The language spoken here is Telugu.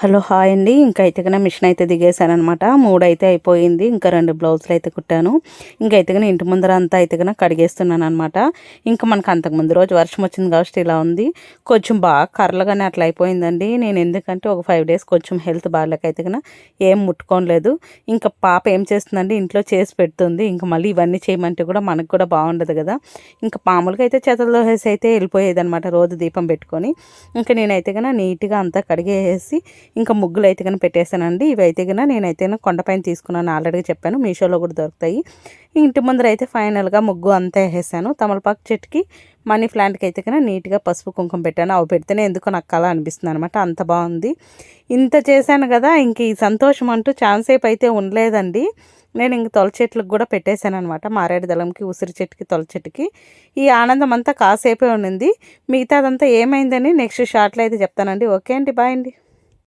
హలో హాయ్ అండి. ఇంకా అయితే కన్నా మిషన్ అయితే దిగేశానమాట మూడు అయితే అయిపోయింది. ఇంకా రెండు బ్లౌజులు అయితే కుట్టాను. ఇంకా అయితే కన్నా ఇంటి ముందర అంతా అయితే కన్నా కడిగేస్తున్నాను అనమాట ఇంకా మనకు అంతకుముందు రోజు వర్షం వచ్చింది కాబట్టి ఇలా ఉంది. కొంచెం బాగా కర్రలుగానే అట్లా అయిపోయిందండి. నేను ఎందుకంటే ఒక ఫైవ్ డేస్ కొంచెం హెల్త్ బాగాలేకైతే అయితే కన్నా ఏం ముట్టుకోలేదు ఇంకా పాప ఏం చేస్తుందండి ఇంట్లో చేసి పెడుతుంది. ఇంకా మళ్ళీ ఇవన్నీ చేయమంటే కూడా మనకు కూడా బాగుండదు కదా. ఇంకా మామూలుగా అయితే చేతల్లో వేసి అయితే వెళ్ళిపోయేది అనమాట రోజు దీపం పెట్టుకొని. ఇంకా నేనైతే కన్నా నీట్గా అంతా కడిగేసి ఇంకా ముగ్గులు అయితే కనుక పెట్టేశానండి. ఇవి అయితే కనుక నేనైతే కొండపైన తీసుకున్నాను. ఆల్రెడీ చెప్పాను మీషోలో కూడా దొరుకుతాయి. ఇంటి ముందర అయితే ఫైనల్గా ముగ్గు అంతా వేసేసాను. తమలపాకు చెట్టుకి మనీ ప్లాంట్కి అయితే కనుక నీట్గా పసుపు కుంకుమ పెట్టాను. అవి పెడితేనే ఎందుకో నాకు కళ అనిపిస్తుంది అనమాట అంత బాగుంది. ఇంత చేశాను కదా ఇంక ఈ సంతోషం అంటూ ఛాన్సేపు అయితే ఉండలేదండి. నేను ఇంక తొల చెట్లకు కూడా పెట్టేశాను అనమాట మారేడు దళంకి ఉసిరి చెట్టుకి తొల చెట్టుకి. ఈ ఆనందం అంతా కాసేపే ఉండింది. మిగతాదంతా ఏమైందని నెక్స్ట్ షార్ట్లో అయితే చెప్తానండి. ఓకే అండి బాయ్ అండి.